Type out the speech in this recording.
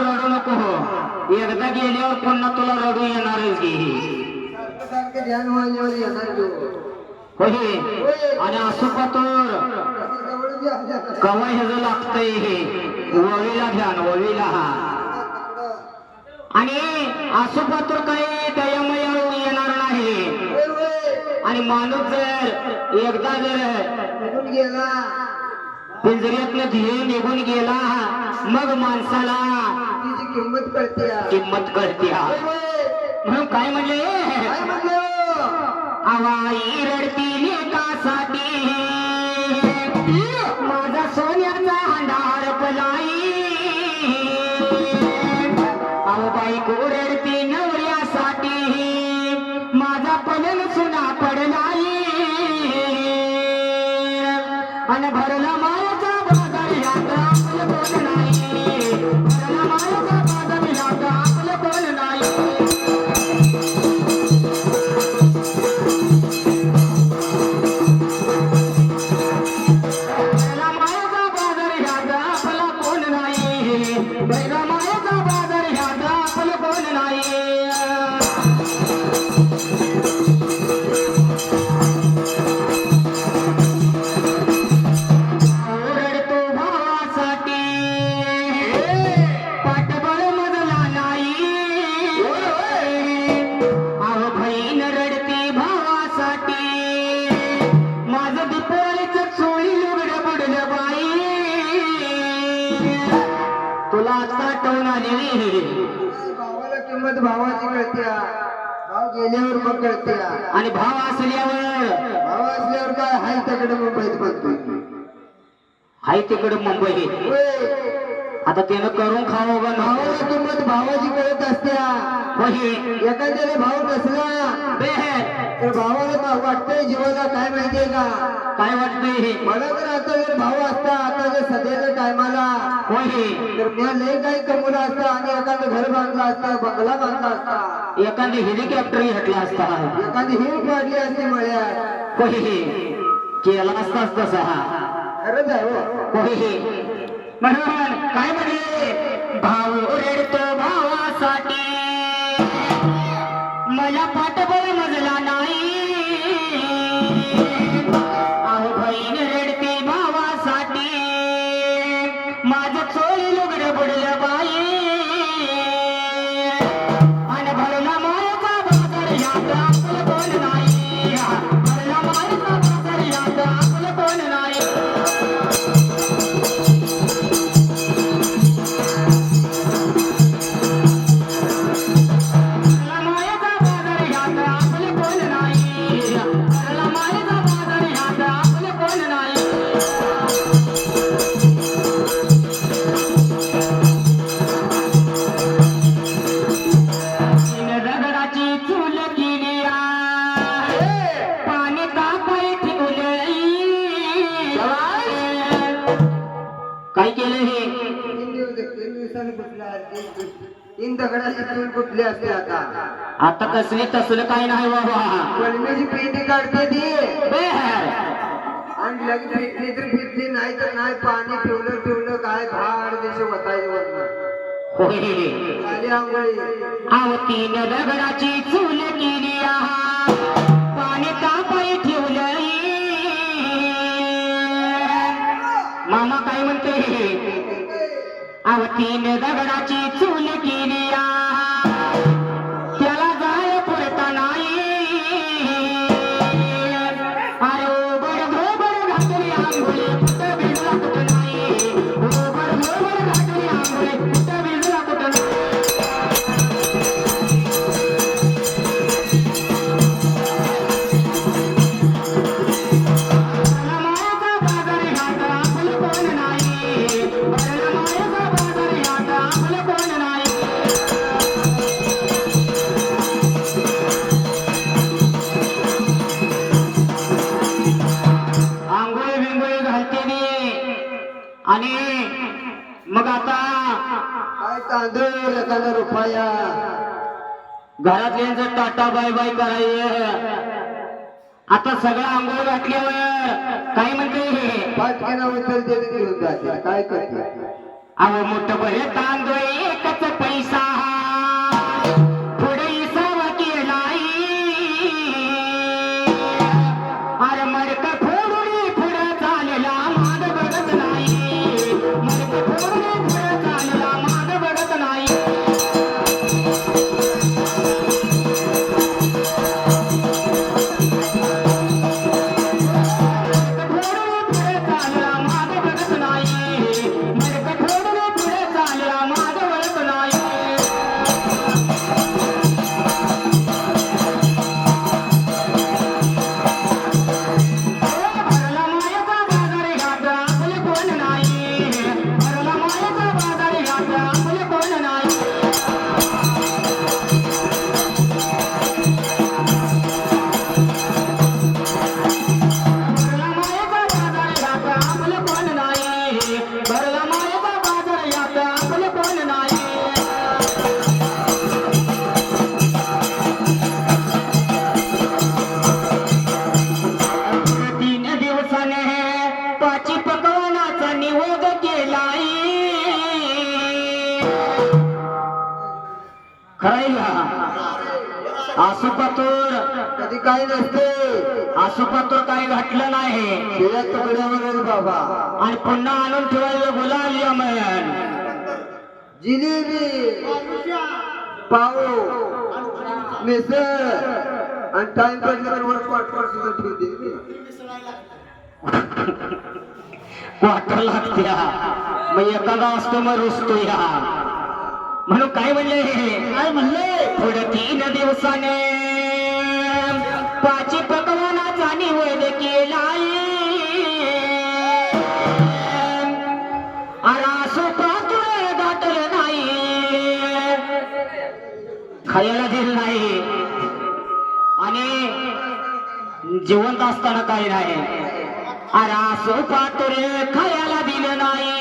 बस रडू नको. हो एकदा गेल्यावर पुन्हा तुला रडू येणारच घे. होय. आणि असो पातोर जवळ बी आपल्या कवा ह्याचं लागतंय हे. ववीला ध्यान ववीला हा. आणि असो पातोर काही दयामया येणार नाही. आणि माणूस जर एकदा जर निघून गेला. पिंजऱ्यातनं ध्येय निघून गेला मग माणसाला किंमत कळते किंमत हा. होय. म्हणून काय म्हणले? काय म्हणलं आवाई रडती लेकासाठी माझा सोन्याचा अंधार पलाई नवऱ्यासाठी. माझा पलन सुना पडलाई अन भरला मायाचा बाजार यात आपलं आठवण भावाला किंमत भावाची कळते भाव गेल्यावर मग कळते आणि भाव असल्यावर? भाव असल्यावर काय? हाय तकडे मुंबईत बघतोय हाय तिकडं मुंबई. आता त्यानं करून खावं भावाला किंमत भावाची कळत असत्या वही एखाद्याला भाऊ नसला तर भावाला का वाटतंय जीवाला काय माहितीये का? काय वाटतंय? हे मला तर आता जर भाऊ असता आता जर सध्याच्या टायमाला वही तर मी लय काही कमवलं असतं आणि एखादं घर बांधलं असतं बंगला बांधला असता एखादी हेलिकॉप्टर घेतला असता एखादी हिल पाडली असती मळ्यात वही केला असताच तसा. सहा खरंच आहे हो. म्हणून काय म्हणले भाऊ रडतो भावासाठी. मला पाठबळ मजला नाही. तीन दगडाची चूल कुठली असते आता? आता कसली तसलं काय नाही बाबा. कलमीची पेंटी काढते ती. आणि लगेच फिरली तर फिरली नाही तर नाही पाणी ठेवलं ठेवलं काय भाड देश वतायचे वरण होय. खाली आंघोळी. अहो तीन दगडाची चूल केली अहो दगडाची चूल आणि मग आता काय तांदूळ एखादा रुपया? घरातल्यांचा टाटा बाय बाय कराय आता सगळं आंघोळ घातल्यावर काय म्हणते? पाठकिना उचलते देऊन जाते. काय करते? अहो मोठं बरे तांदूळ एकच पैसा. आसुपातूर कधी काही नसते. आसुपातूर काही घातलं नाही. तुझ्या तुकड्यावरच बाबा. आणि पुन्हा आणून ठेवायला गुलाल यमन. जिलेबी. पाव. मिसळ. आणि टाइम पडल्यावर वर क्वार्टर सुद्धा ठेवते. क्वार्टर लागत्या मग एखादा असतो मग रुसतो या. म्हणून काय म्हणले? काय म्हणले? पुढे तीन दिवसाने पाची पकवानाचा दाटल नाही. खायला दिलं नाही. आणि जिवंत असताना काही नाही. आरासो पातुरे खायला दिलं नाही.